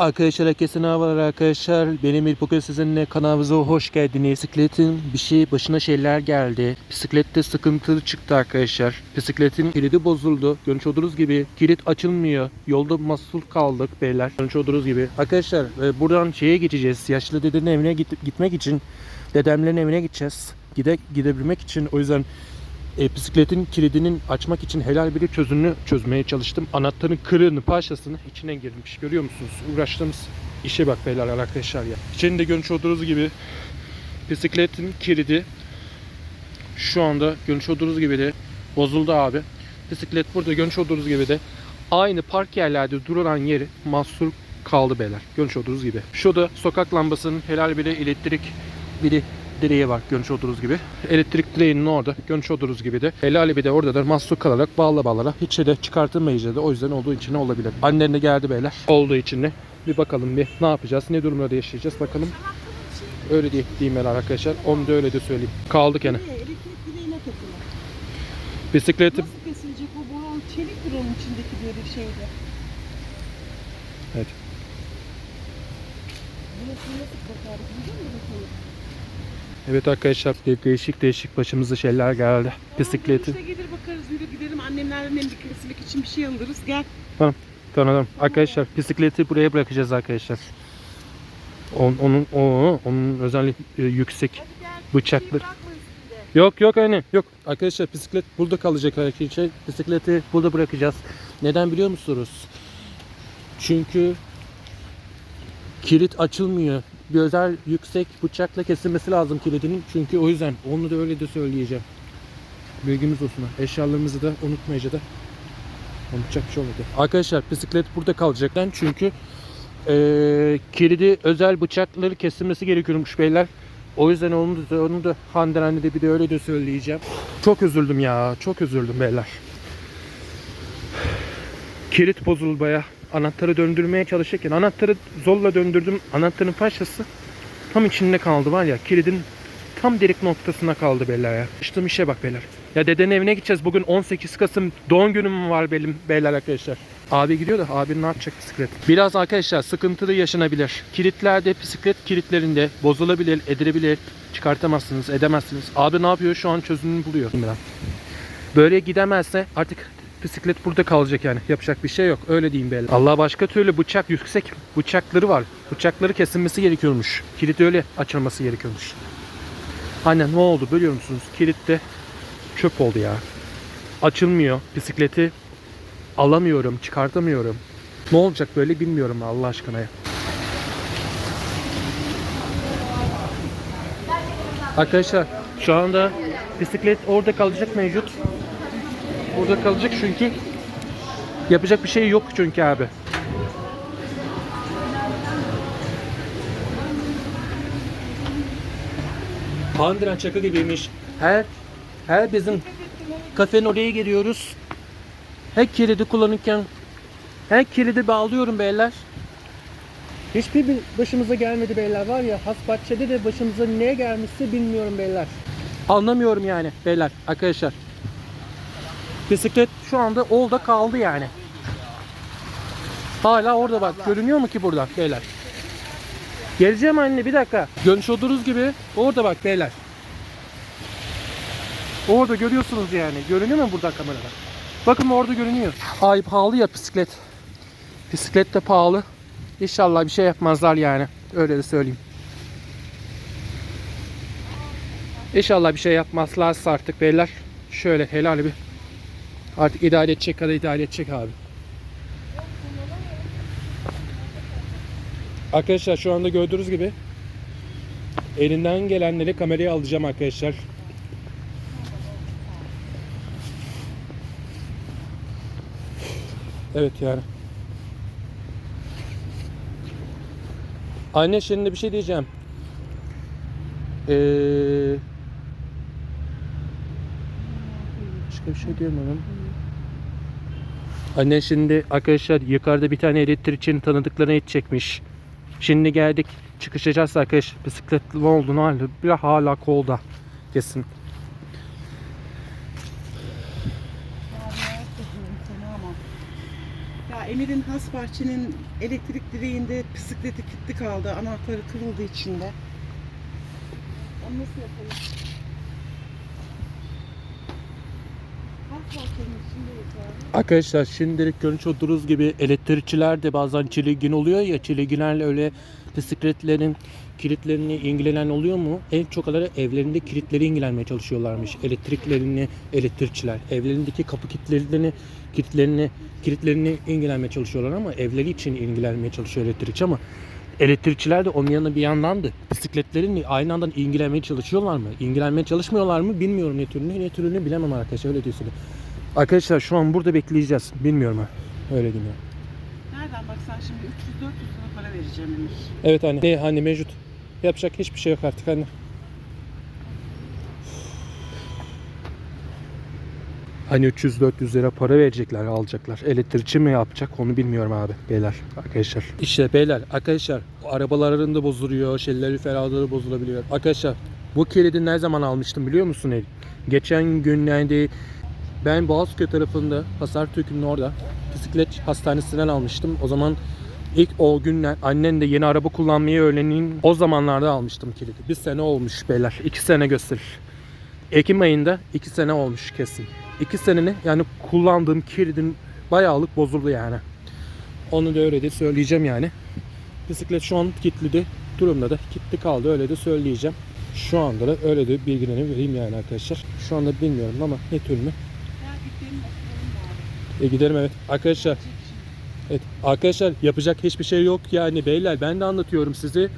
Arkadaşlar herkese merhabalar arkadaşlar. Benim bir bugün sizinle kanalımıza hoş geldiniz. Bisikletin bir şey başına şeyler geldi. Bisiklette sıkıntı çıktı arkadaşlar. Bisikletin kilidi bozuldu. Görmüş olduğunuz gibi kilit açılmıyor. Yolda mahsur kaldık beyler. Görmüş olduğunuz gibi. Arkadaşlar e, buradan şeye geçeceğiz. Yaşlı dedenin evine git- gitmek için dedemlerin evine gideceğiz. Gide gidebilmek için o yüzden e, bisikletin kilidinin açmak için helal bir çözümünü çözmeye çalıştım. Anahtarın kırığını, parçasını içine girmiş. Görüyor musunuz? Uğraştığımız işe bak beyler arkadaşlar ya. İçinde görmüş olduğunuz gibi bisikletin kilidi şu anda görmüş olduğunuz gibi de bozuldu abi. Bisiklet burada görmüş olduğunuz gibi de aynı park yerlerde durulan yeri mahsur kaldı beyler. Görmüş olduğunuz gibi. Şurada sokak lambasının helal bir de elektrik biri direği var görmüş olduğunuz gibi. Elektrik direğinin orada görmüş olduğunuz gibi de helali bir de orada da mahsur kalarak bağla bağlara hiç de çıkartılmayacak da o yüzden olduğu için ne olabilir. Annen de geldi beyler. Olduğu için ne? Bir bakalım bir ne yapacağız? Ne durumlarda yaşayacağız bakalım. Öyle diye diyeyim ben arkadaşlar. Onu da öyle de söyleyeyim. Kaldık yani. Elektrik direğine takılı. Bisikleti Nasıl kesilecek o boru? Çeliktir onun içindeki böyle şeyde. Evet. Burası nasıl bakarız biliyor musun? Evet arkadaşlar de- değişik değişik başımıza şeyler geldi. Bisikleti. İşte gelir bakarız yürü gidelim annemlerden hem bir kesilmek için bir şey alırız. Gel. Tanıdım. Arkadaşlar bisikleti buraya bırakacağız arkadaşlar. On- onun o onun özellik e, yüksek bıçaklı. Üstünde. Yok yok hani yok. Arkadaşlar bisiklet burada kalacak arkadaşlar. Bisikleti burada bırakacağız. Neden biliyor musunuz? Çünkü kilit açılmıyor. Bir özel yüksek bıçakla kesilmesi lazım kilidinin. Çünkü o yüzden onu da öyle de söyleyeceğim. Bilgimiz olsun. Eşyalarımızı da unutmayacağız da. Unutacak bir şey olmadı. Arkadaşlar bisiklet burada kalacak. Neden? Çünkü eee kilidi özel bıçakları kesilmesi gerekiyormuş beyler. O yüzden onu da, onu da Hande anne de bir de öyle de söyleyeceğim. Çok üzüldüm ya. Çok üzüldüm beyler. Kilit bozuldu baya. Anahtarı döndürmeye çalışırken anahtarı zorla döndürdüm. Anahtarın parçası tam içinde kaldı var ya. Kilidin tam delik noktasına kaldı beyler ya. İşte işe bak beyler. Ya dedenin evine gideceğiz. Bugün 18 Kasım doğum günüm var benim beyler arkadaşlar. Abi gidiyor da abi ne yapacak bisiklet? Biraz arkadaşlar sıkıntılı yaşanabilir. Kilitlerde bisiklet kilitlerinde bozulabilir, edilebilir. Çıkartamazsınız, edemezsiniz. Abi ne yapıyor? Şu an çözümünü buluyor. Böyle gidemezse artık bisiklet burada kalacak yani. Yapacak bir şey yok. Öyle diyeyim beyler. Allah başka türlü bıçak yüksek bıçakları var. Bıçakları kesilmesi gerekiyormuş. Kilit öyle açılması gerekiyormuş. Anne ne oldu biliyor musunuz? Kilitte çöp oldu ya. Açılmıyor. Bisikleti alamıyorum, çıkartamıyorum. Ne olacak böyle bilmiyorum Allah aşkına ya. Arkadaşlar şu anda bisiklet orada kalacak mevcut. Orada kalacak çünkü yapacak bir şey yok çünkü abi. Pandıran çakı gibiymiş. Her her bizim kafenin oraya giriyoruz. Her kilidi kullanırken her kilidi bağlıyorum beyler. Hiçbir bir başımıza gelmedi beyler var ya has bahçede de başımıza ne gelmişse bilmiyorum beyler. Anlamıyorum yani beyler arkadaşlar. Bisiklet şu anda olda kaldı yani. Hala orada bak. Görünüyor mu ki burada beyler? Geleceğim anne bir dakika. Görmüş olduğunuz gibi orada bak beyler. Orada görüyorsunuz yani. Görünüyor mu burada kamerada? Bakın orada görünüyor. Ay pahalı ya bisiklet. Bisiklet de pahalı. İnşallah bir şey yapmazlar yani. Öyle de söyleyeyim. İnşallah bir şey yapmazlarsa artık beyler. Şöyle helal bir. Artık idare edecek kadar idare edecek abi. Arkadaşlar şu anda gördüğünüz gibi elinden gelenleri kameraya alacağım arkadaşlar. Evet yani. Anne şimdi bir şey diyeceğim. Ee, başka bir şey diyemem. Anne şimdi arkadaşlar yukarıda bir tane elektrikçinin tanıdıklarına et çekmiş. Şimdi geldik çıkışacağız arkadaş. Bisiklet ne oldu ne halde? Bir hala kolda kesin. Ya Emir'in has bahçenin elektrik direğinde bisikleti kilitli kaldı. Anahtarı kırıldı içinde. Onu nasıl yapalım? Has bahçenin içindeyiz abi. Arkadaşlar şimdilik görmüş olduğunuz gibi elektrikçiler de bazen çiligin oluyor ya çiligilerle öyle bisikletlerin kilitlerini ilgilenen oluyor mu? En çok olarak evlerinde kilitleri ilgilenmeye çalışıyorlarmış. Elektriklerini elektrikçiler. Evlerindeki kapı kilitlerini kilitlerini kilitlerini ilgilenmeye çalışıyorlar ama evleri için ilgilenmeye çalışıyor elektrikçi ama elektrikçiler de onun yanında bir yandan da bisikletlerin aynı anda ilgilenmeye çalışıyorlar mı? İlgilenmeye çalışmıyorlar mı? Bilmiyorum ne türünü. Ne türünü bilemem arkadaşlar öyle diyorsun. Arkadaşlar şu an burada bekleyeceğiz. Bilmiyorum ha. Öyle diyeyim. Nereden baksan şimdi 300-400 lira para vereceğim Emir. Evet anne. Ne hani mevcut. Yapacak hiçbir şey yok artık anne. Hani 300-400 lira para verecekler, alacaklar. Elektrikçi mi yapacak onu bilmiyorum abi beyler arkadaşlar. İşte beyler arkadaşlar arabaların da bozuluyor, şeyleri ferahları bozulabiliyor. Arkadaşlar bu kilidi ne zaman almıştım biliyor musun El? Geçen günlerde ben Boğazköy tarafında Pazartürk'ün orada bisiklet hastanesinden almıştım. O zaman ilk o günler annen de yeni araba kullanmayı öğrenin o zamanlarda almıştım kilidi. Bir sene olmuş beyler. iki sene gösterir. Ekim ayında iki sene olmuş kesin. İki seneni yani kullandığım kilidin bayağılık bozuldu yani. Onu da öyle de söyleyeceğim yani. Bisiklet şu an kilitli durumda da kilitli kaldı öyle de söyleyeceğim. Şu anda da öyle de bilgilerini vereyim yani arkadaşlar. Şu anda bilmiyorum ama ne tür mü? E giderim evet. Arkadaşlar Evet arkadaşlar yapacak hiçbir şey yok yani beyler ben de anlatıyorum sizi.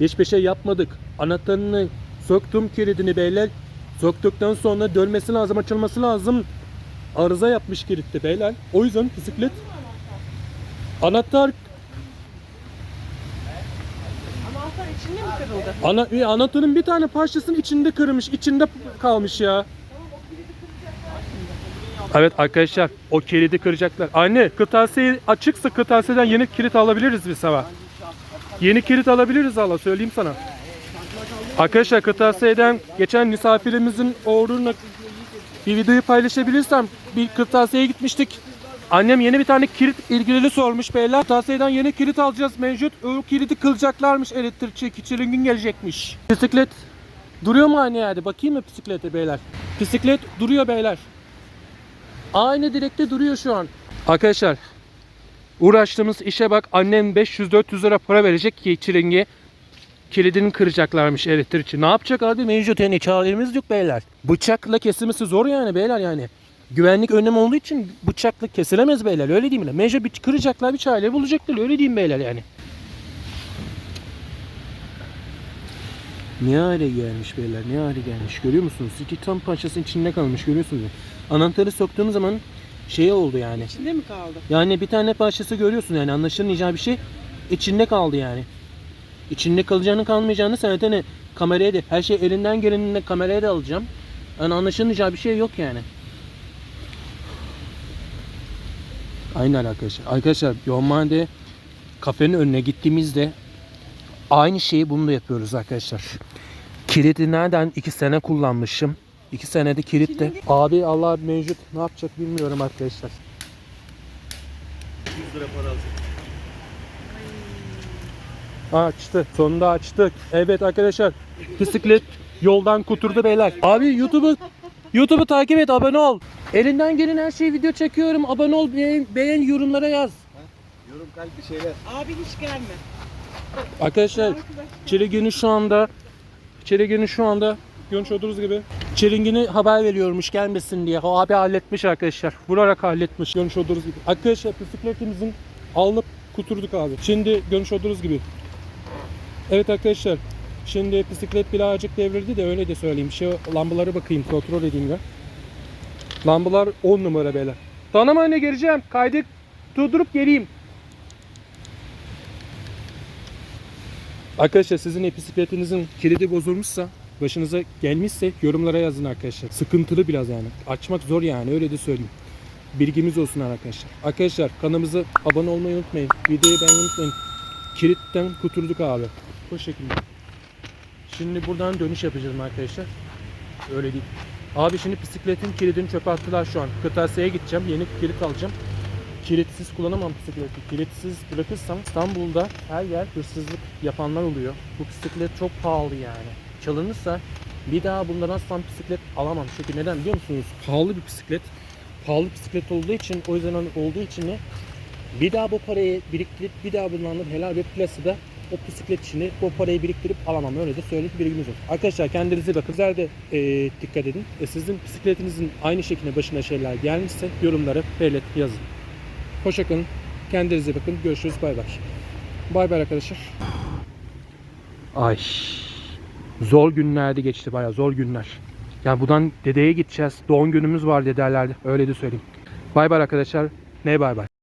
Hiçbir şey yapmadık. Anahtarını söktüm kilidini beyler. Söktükten sonra dönmesi lazım açılması lazım. Arıza yapmış kilitte beyler. O yüzden bisiklet anahtar Anahtar içinde mi kırıldı? ana, e, anahtarın bir tane parçasının içinde kırmış, içinde kalmış ya. Evet arkadaşlar o kilidi kıracaklar. Anne kırtasiye açıksa kırtasiyeden yeni kilit alabiliriz bir sabah. Yeni kilit alabiliriz Allah söyleyeyim sana. Arkadaşlar kırtasiyeden geçen misafirimizin uğruna bir videoyu paylaşabilirsem bir kırtasiyeye gitmiştik. Annem yeni bir tane kilit ilgili sormuş beyler. Kırtasiyeden yeni kilit alacağız mevcut. O kilidi kılacaklarmış elektrikçi. Çilingin gelecekmiş. Bisiklet duruyor mu aynı yerde? Bakayım mı bisiklete beyler? Bisiklet duruyor beyler. Aynı direkte duruyor şu an. Arkadaşlar uğraştığımız işe bak annem 500-400 lira para verecek ki çilingi kilidini kıracaklarmış elektrikçi. Ne yapacak abi mevcut yani çaremiz yok beyler. Bıçakla kesilmesi zor yani beyler yani. Güvenlik önlemi olduğu için bıçakla kesilemez beyler öyle değil mi? Mecbur bir kıracaklar bir çare bulacaklar öyle diyeyim beyler yani. Ne hale gelmiş beyler ne hale gelmiş görüyor musunuz? İki tam parçasının içinde kalmış görüyorsunuz. Anahtarı soktuğum zaman şey oldu yani. İçinde mi kaldı? Yani bir tane parçası görüyorsun yani anlaşılmayacağı bir şey içinde kaldı yani. İçinde kalacağını kalmayacağını sen zaten kameraya da her şey elinden geleninde kameraya da alacağım. Yani anlaşılmayacağı bir şey yok yani. Aynen arkadaşlar. Arkadaşlar normalde kafenin önüne gittiğimizde aynı şeyi bunu da yapıyoruz arkadaşlar. Kilidi nereden 2 sene kullanmışım. 2 senede kilit de. Abi Allah mevcut ne yapacak bilmiyorum arkadaşlar. 100 lira para alacak. Açtı. Sonunda açtık. Evet arkadaşlar. Bisiklet yoldan kuturdu beyler. Abi YouTube'u YouTube'u takip et, abone ol. Elinden gelen her şeyi video çekiyorum. Abone ol, beğen, beğen yorumlara yaz. Yorum kalp bir şeyler. Abi hiç gelme. Arkadaşlar Çeligini şu anda Çeligini şu anda görmüş olduğunuz gibi Çelingini haber veriyormuş gelmesin diye. O abi halletmiş arkadaşlar. Vurarak halletmiş görmüş olduğunuz gibi. Arkadaşlar bisikletimizin alınıp kuturduk abi. Şimdi görmüş olduğunuz gibi. Evet arkadaşlar. Şimdi bisiklet birazcık devrildi de öyle de söyleyeyim. Şey lambaları bakayım kontrol edeyim ya. Lambalar 10 numara beyler. Tanımayla geleceğim. Kaydı durdurup geleyim. Arkadaşlar sizin bisikletinizin kilidi bozulmuşsa, başınıza gelmişse yorumlara yazın arkadaşlar. Sıkıntılı biraz yani. Açmak zor yani öyle de söyleyeyim. Bilgimiz olsun arkadaşlar. Arkadaşlar kanalımıza abone olmayı unutmayın. Videoyu beğenmeyi unutmayın. Kilitten kurtulduk abi. Bu şekilde. Şimdi buradan dönüş yapacağız arkadaşlar. Öyle değil. Abi şimdi bisikletin kilidini çöpe attılar şu an. Kırtasiye'ye gideceğim. Yeni kilit alacağım. kilitsiz kullanamam bisikleti. Kilitsiz bırakırsam İstanbul'da her yer hırsızlık yapanlar oluyor. Bu bisiklet çok pahalı yani. Çalınırsa bir daha bundan asla bisiklet alamam. Çünkü neden biliyor musunuz? Pahalı bir bisiklet. Pahalı bisiklet olduğu için o yüzden hani olduğu için de bir daha bu parayı biriktirip bir daha alıp helal bir piyasada o bisiklet içinde bu parayı biriktirip alamam. Öyle de söyleyip bilginiz olsun. Arkadaşlar kendinize bakın. Güzel de e, dikkat edin. E, sizin bisikletinizin aynı şekilde başına şeyler gelmişse yorumlara belirtin yazın. Hoşçakalın. Kendinize bakın. Görüşürüz. Bay bay. Bay bay arkadaşlar. Ay. Zor günlerde geçti bayağı zor günler. Yani buradan dedeye gideceğiz. Doğum günümüz var dederlerdi. Öyle de söyleyeyim. Bay bay arkadaşlar. Ne bay bay.